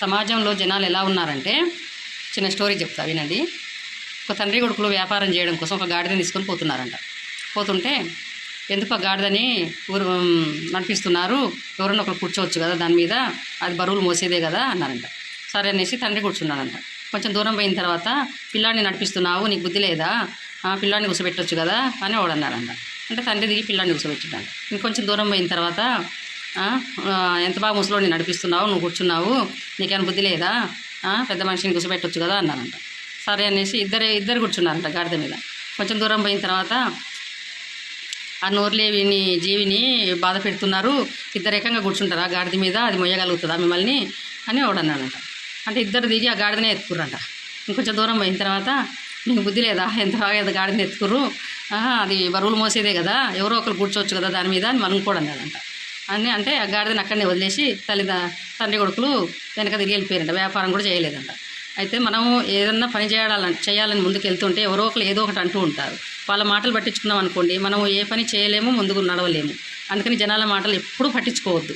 సమాజంలో జనాలు ఎలా ఉన్నారంటే చిన్న స్టోరీ చెప్తా వినండి. ఒక తండ్రి కొడుకులు వ్యాపారం చేయడం కోసం ఒక గాడిదని తీసుకొని పోతున్నారంట. పోతుంటే ఎందుకు ఆ గాడిదని ఊరు నడిపిస్తున్నారు? ఎవరన్నా ఒకరు కూర్చోవచ్చు కదా దాని మీద అది బరువులు మోసేదే కదా అన్నారంట. సరే అనేసి తండ్రి కూర్చున్నాడంట. కొంచెం దూరం పోయిన తర్వాత పిల్లాడిని నడిపిస్తున్నావు నీకు బుద్ధి లేదా? ఆ పిల్లాడిని కూర్చోబెట్టొచ్చు కదా అని వాడు అన్నాడంట. అంటే తండ్రి దిగి పిల్లాడిని కూర్చోబెట్టిండంట ఇంకొంచెం దూరం పోయిన తర్వాత ఎంత బాగా ముసలోడిని నడిపిస్తున్నావు? నువ్వు కూర్చున్నావు. నీకేమైనా బుద్ధి లేదా? పెద్ద మనిషిని కూర్చోబెట్టొచ్చు కదా అన్నారంట. సరే అనేసి ఇద్దరు ఇద్దరు కూర్చున్నారంట గాడిద మీద. కొంచెం దూరం పోయిన తర్వాత ఆ నోరులేవిని జీవిని బాధ పెడుతున్నారు. ఇద్దరు ఏకంగా కూర్చుంటారా? గాడిద మీద అది మొయ్యగలుగుతుందా మిమ్మల్ని? అని వాడు అంటే ఇద్దరు దిగి ఆ గాడిదనే ఎత్తుకుర్రంట. ఇంకొంచెం దూరం పోయిన తర్వాత నీకు బుద్ధి లేదా? ఎంత బాగా గాడిదని ఎత్తుకుర్రు? ఆహా, అది బరువులు మోసేదే కదా. ఎవరో ఒకరు కూర్చోవచ్చు కదా దాని మీద అని మనం కూడా అన్నాడంట. అని అంటే ఆ గాడిదని అక్కడనే వదిలేసి తల్లి తండ్రి కొడుకులు వెనక తిరిగి వెళ్ళిపోయారంట. వ్యాపారం కూడా చేయలేదంట. అయితే మనము ఏదన్నా పని చేయాలని చేయాలని ముందుకు వెళ్తుంటే ఎవరో ఒకరు ఏదో ఒకటి అంటూ ఉంటారు. వాళ్ళ మాటలు పట్టించుకున్నాం అనుకోండి మనం ఏ పని చేయలేము ముందుకు నడవలేము. అందుకని జనాల మాటలు ఎప్పుడూ పట్టించుకోవద్దు.